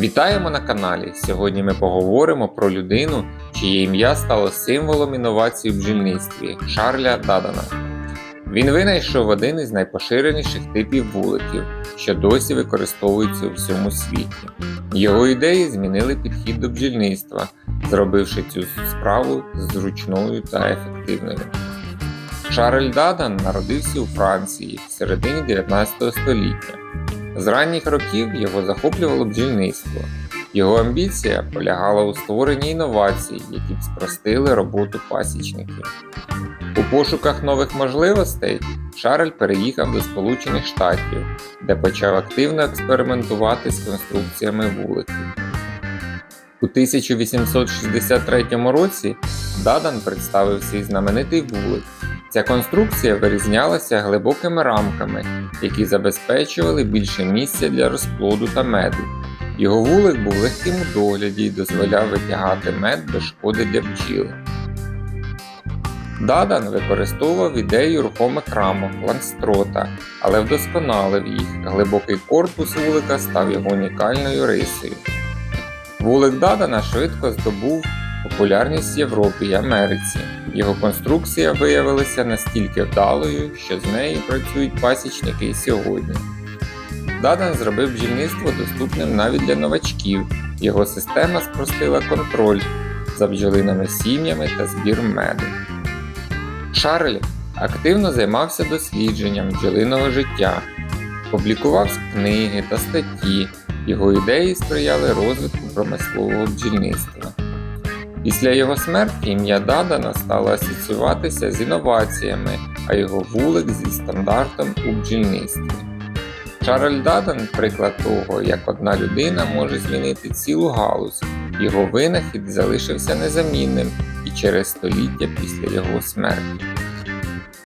Вітаємо на каналі! Сьогодні ми поговоримо про людину, чиє ім'я стало символом інновацій у бджільництві Шарля Дадана. Він винайшов один із найпоширеніших типів вуликів, що досі використовуються у всьому світі. Його ідеї змінили підхід до бджільництва, зробивши цю справу зручною та ефективною. Шарль Дадан народився у Франції в середині 19 століття. З ранніх років його захоплювало бджільництво. Його амбіція полягала у створенні інновацій, які б спростили роботу пасічників. У пошуках нових можливостей Шарль переїхав до Сполучених Штатів, де почав активно експериментувати з конструкціями вуликів. У 1863 році Дадан представив свій знаменитий вулик. Ця конструкція вирізнялася глибокими рамками, які забезпечували більше місця для розплоду та меду. Його вулик був легким у догляді і дозволяв витягати мед без шкоди для бджіл. Дадан використовував ідею рухомих рамок ланстрота, але вдосконалив їх. Глибокий корпус вулика став його унікальною рисою. Вулик Дадана швидко здобув популярність в Європі і Америці. Його конструкція виявилася настільки вдалою, що з нею працюють пасічники і сьогодні. Дадан зробив бджільництво доступним навіть для новачків. Його система спростила контроль за бджолиними сім'ями та збір меду. Шарль активно займався дослідженням бджолиного життя, публікував книги та статті. Його ідеї сприяли розвитку промислового бджільництва. Після його смерті ім'я Дадана стало асоціюватися з інноваціями, а його вулик зі стандартом у бджільництві. Чарль Дадан приклад того, як одна людина може змінити цілу галузь. Його винахід залишився незамінним і через століття після його смерті.